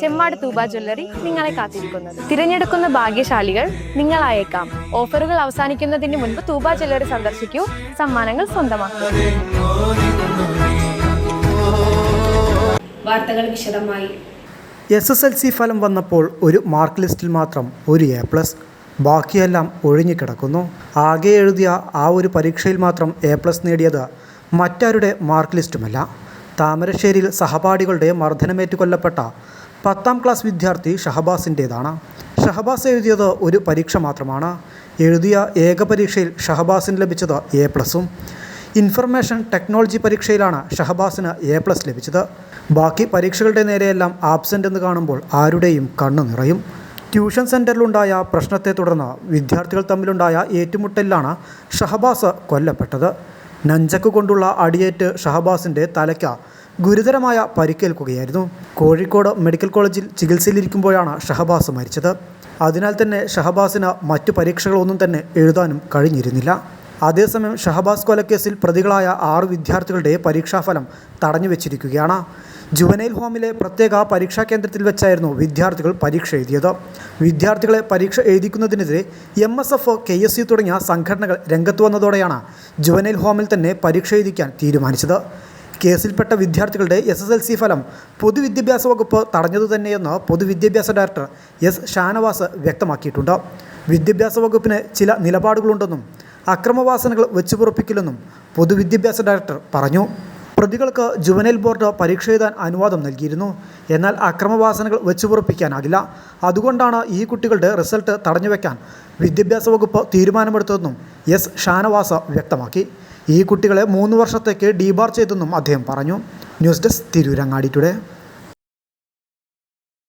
Chemmad Thooba jewellery നിങ്ങളെ കാത്തിരിക്കുന്നത്. തിരഞ്ഞെടുക്കുന്ന ഭാഗ്യശാലികൾ നിങ്ങളായേക്കാം. ഓഫറുകൾ അവസാനിക്കുന്നതിന് മുൻപ് തൂബ ജ്വല്ലറി സന്ദർശിക്കൂ. സമ്മാനങ്ങൾ സ്വന്തമാക്കൂ. വാർത്തകൾ വിശദമായി. എസ് എസ് എൽ സി ഫലം വന്നപ്പോൾ ഒരു മാർക്ക് ലിസ്റ്റിൽ മാത്രം ഒരു എ പ്ലസ്. ബാക്കിയെല്ലാം ഒഴിഞ്ഞുകിടക്കുന്നു. ആകെ എഴുതിയ ആ ഒരു പരീക്ഷയിൽ മാത്രം എ പ്ലസ് നേടിയത് മറ്റാരുടെ മാർക്ക് ലിസ്റ്റുമല്ല. താമരശ്ശേരിയിൽ സഹപാഠികളുടെ മർദ്ദനമേറ്റ് കൊല്ലപ്പെട്ട പത്താം ക്ലാസ് വിദ്യാർത്ഥി ഷഹബാസിന്റേതാണ്. ഷഹബാസ് എഴുതിയത് ഒരു പരീക്ഷ മാത്രമാണ്. എഴുതിയ ഏക പരീക്ഷയിൽ ഷഹബാസിന് ലഭിച്ചത് എ പ്ലസും. ഇൻഫർമേഷൻ ടെക്നോളജി പരീക്ഷയിലാണ് ഷഹബാസിന് എ പ്ലസ് ലഭിച്ചത്. ബാക്കി പരീക്ഷകളുടെ നേരെയെല്ലാം ആബ്സെന്റ് എന്ന് കാണുമ്പോൾ ആരുടെയും കണ്ണു നിറയും. ട്യൂഷൻ സെന്ററിലുണ്ടായ പ്രശ്നത്തെ തുടർന്ന് വിദ്യാർത്ഥികൾ തമ്മിലുണ്ടായ ഏറ്റുമുട്ടലിലാണ് ഷഹബാസ് കൊല്ലപ്പെട്ടത്. നഞ്ചക്ക് കൊണ്ടുള്ള അടിയേറ്റ് ഷഹബാസിന്റെ തലയ്ക്ക് ഗുരുതരമായ പരിക്കേൽക്കുകയായിരുന്നു. കോഴിക്കോട് മെഡിക്കൽ കോളേജിൽ ചികിത്സയിലിരിക്കുമ്പോഴാണ് ഷഹബാസ് മരിച്ചത്. അതിനാൽ തന്നെ ഷഹബാസിന് മറ്റു പരീക്ഷകളൊന്നും തന്നെ എഴുതാനും കഴിഞ്ഞിരുന്നില്ല. അതേസമയം ഷഹബാസ് കൊലക്കേസിൽ പ്രതികളായ ആറ് വിദ്യാർത്ഥികളുടെ പരീക്ഷാഫലം തടഞ്ഞു വെച്ചിരിക്കുകയാണ് ജുവനൈൽ ഹോമിലെ പ്രത്യേക പരീക്ഷാ കേന്ദ്രത്തിൽ വെച്ചായിരുന്നു വിദ്യാർത്ഥികൾ പരീക്ഷ എഴുതിയത്. വിദ്യാർത്ഥികളെ പരീക്ഷ എഴുതിക്കുന്നതിനെതിരെ M S F K S U തുടങ്ങിയ സംഘടനകൾ രംഗത്ത് വന്നതോടെയാണ് ജുവനൈൽ ഹോമിൽ തന്നെ പരീക്ഷ എഴുതിക്കാൻ തീരുമാനിച്ചത്. കേസിൽപ്പെട്ട വിദ്യാർത്ഥികളുടെ എസ് എസ് എൽ സി ഫലം പൊതുവിദ്യാഭ്യാസ വകുപ്പ് തടഞ്ഞതു തന്നെയെന്ന് പൊതുവിദ്യാഭ്യാസ ഡയറക്ടർ എസ് ഷാനവാസ് വ്യക്തമാക്കിയിട്ടുണ്ട്. വിദ്യാഭ്യാസ വകുപ്പിന് ചില നിലപാടുകളുണ്ടെന്നും അക്രമവാസനകൾ വെച്ചുപുറപ്പിക്കില്ലെന്നും പൊതുവിദ്യാഭ്യാസ ഡയറക്ടർ പറഞ്ഞു. പ്രതികൾക്ക് ജുവനൈൽ ബോർഡ് പരീക്ഷ എഴുതാൻ അനുവാദം നൽകിയിരുന്നു. എന്നാൽ അക്രമവാസനകൾ വെച്ചുപുറപ്പിക്കാനാകില്ല അതുകൊണ്ടാണ് ഈ കുട്ടികളുടെ റിസൾട്ട് തടഞ്ഞുവെക്കാൻ വിദ്യാഭ്യാസ വകുപ്പ് തീരുമാനമെടുത്തതെന്നും എസ് ഷാനവാസ് വ്യക്തമാക്കി. ഈ കുട്ടികളെ മൂന്ന് വർഷത്തേക്ക് ഡീബാർ ചെയ്തെന്നും അദ്ദേഹം പറഞ്ഞു. News desk Tirurangadi today.